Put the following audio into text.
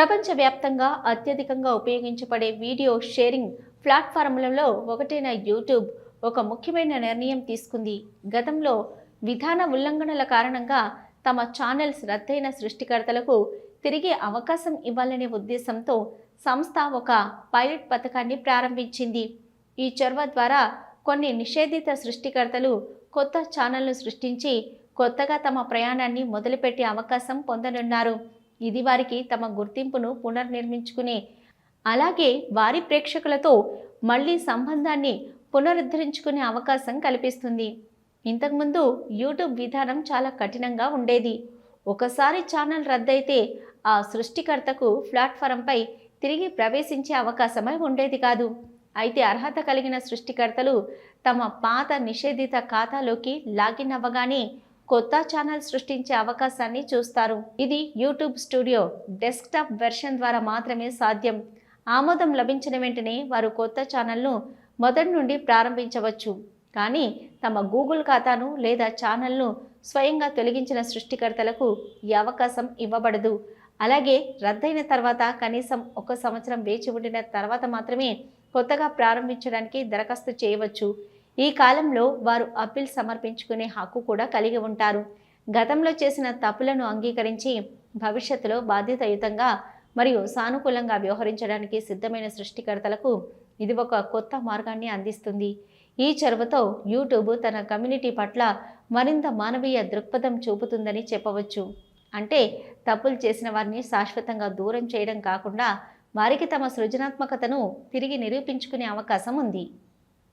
ప్రపంచవ్యాప్తంగా అత్యధికంగా ఉపయోగించబడే వీడియో షేరింగ్ ప్లాట్ఫారంలలో ఒకటైన యూట్యూబ్ ఒక ముఖ్యమైన నిర్ణయం తీసుకుంది. గతంలో విధాన ఉల్లంఘనల కారణంగా తమ ఛానల్స్ రద్దయిన సృష్టికర్తలకు తిరిగి అవకాశం ఇవ్వాలనే ఉద్దేశంతో సంస్థ ఒక పైలట్ పథకాన్ని ప్రారంభించింది. ఈ చొరవ ద్వారా కొన్ని నిషేధిత సృష్టికర్తలు కొత్త ఛానల్ను సృష్టించి కొత్తగా తమ ప్రయాణాన్ని మొదలుపెట్టే అవకాశం పొందనున్నారు. ఇది వారికి తమ గుర్తింపును పునర్నిర్మించుకునే. అలాగే వారి ప్రేక్షకులతో మళ్ళీ సంబంధాన్ని పునరుద్ధరించుకునే అవకాశం కల్పిస్తుంది. ఇంతకుముందు యూట్యూబ్ విధానం చాలా కఠినంగా ఉండేది. ఒకసారి ఛానల్ రద్దయితే ఆ సృష్టికర్తకు ప్లాట్ఫారంపై తిరిగి ప్రవేశించే అవకాశమై ఉండేది కాదు. అయితే అర్హత కలిగిన సృష్టికర్తలు తమ పాత నిషేధిత ఖాతాలోకి లాగిన్ అవ్వగానే కొత్త ఛానల్ సృష్టించే అవకాశాన్ని చూస్తారు. ఇది యూట్యూబ్ స్టూడియో డెస్క్టాప్ వెర్షన్ ద్వారా మాత్రమే సాధ్యం. ఆమోదం లభించిన వెంటనే వారు కొత్త ఛానల్ను మొదటి నుండి ప్రారంభించవచ్చు. కానీ తమ గూగుల్ ఖాతాను లేదా ఛానల్ను స్వయంగా తొలగించిన సృష్టికర్తలకు ఈ అవకాశం ఇవ్వబడదు. అలాగే రద్దయిన తర్వాత కనీసం ఒక సంవత్సరం వేచి ఉండిన తర్వాత మాత్రమే కొత్తగా ప్రారంభించడానికి దరఖాస్తు చేయవచ్చు. ఈ కాలంలో వారు అప్పీల్ సమర్పించుకునే హక్కు కూడా కలిగి ఉంటారు. గతంలో చేసిన తప్పులను అంగీకరించి భవిష్యత్తులో బాధ్యతయుతంగా మరియు సానుకూలంగా వ్యవహరించడానికి సిద్ధమైన సృష్టికర్తలకు ఇది ఒక కొత్త మార్గాన్ని అందిస్తుంది. ఈ చొరవతో యూట్యూబ్ తన కమ్యూనిటీ పట్ల మరింత మానవీయ దృక్పథం చూపుతుందని చెప్పవచ్చు. అంటే తప్పులు చేసిన వారిని శాశ్వతంగా దూరం చేయడం కాకుండా వారికి తమ సృజనాత్మకతను తిరిగి నిరూపించుకునే అవకాశం ఉంది.